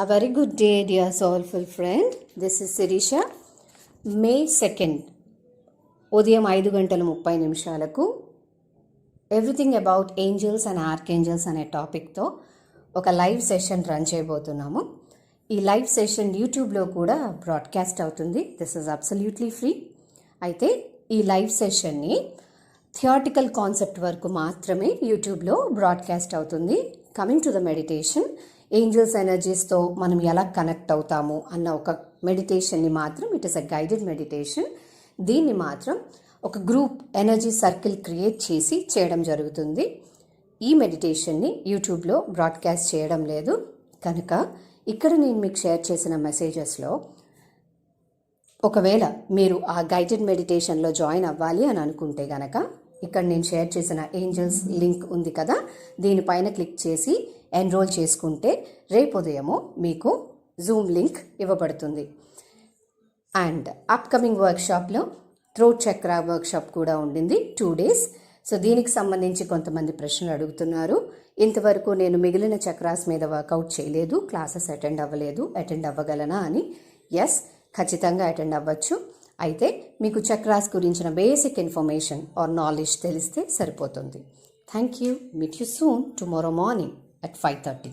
A very good day, dear soulful friend. This is Sirisha. May second ఉదయం ఐదు గంటల ముప్పై నిమిషాలకు everything about angels and archangels అనే టాపిక్తో ఒక లైవ్ సెషన్ రన్ చేయబోతున్నాము ఈ లైవ్ సెషన్ యూట్యూబ్లో కూడా బ్రాడ్కాస్ట్ అవుతుంది దిస్ ఇస్ అబ్సల్యూట్లీ ఫ్రీ అయితే ఈ లైవ్ సెషన్ని థియాటికల్ కాన్సెప్ట్ వరకు మాత్రమే యూట్యూబ్లో బ్రాడ్కాస్ట్ అవుతుంది coming to the meditation angels ఎనర్జీస్తో మనం ఎలా కనెక్ట్ అవుతాము అన్న ఒక మెడిటేషన్ని మాత్రం it is a guided meditation. దీన్ని మాత్రం ఒక గ్రూప్ ఎనర్జీ సర్కిల్ క్రియేట్ చేసి చేయడం జరుగుతుంది. ఈ మెడిటేషన్ని యూట్యూబ్లో బ్రాడ్కాస్ట్ చేయడం లేదు. కనుక ఇక్కడ నేను మీకు షేర్ చేసిన మెసేజెస్లో ఒకవేళ మీరు ఆ గైడెడ్ మెడిటేషన్లో జాయిన్ అవ్వాలి అని అనుకుంటే గనక ఇక్కడ నేను షేర్ చేసిన ఏంజల్స్ లింక్ ఉంది కదా? దీనిపైన క్లిక్ చేసి ఎన్రోల్ చేసుకుంటే రేపు ఉదయము మీకు జూమ్ లింక్ ఇవ్వబడుతుంది. అండ్ అప్కమింగ్ వర్క్షాప్లో థ్రోట్ చక్ర వర్క్షాప్ కూడా ఉండింది టూ డేస్ సో దీనికి సంబంధించి కొంతమంది ప్రశ్నలు అడుగుతున్నారు. ఇంతవరకు నేను మిగిలిన చక్రాస్ మీద వర్కౌట్ చేయలేదు క్లాసెస్ అటెండ్ అవ్వలేదు అటెండ్ అవ్వగలనా అని? ఎస్ ఖచ్చితంగా అటెండ్ అవ్వచ్చు. అయితే మీకు చక్రాస్ గురించిన బేసిక్ ఇన్ఫర్మేషన్ ఆర్ నాలెడ్జ్ తెలిస్తే సరిపోతుంది. Thank you meet you soon tomorrow morning at five thirty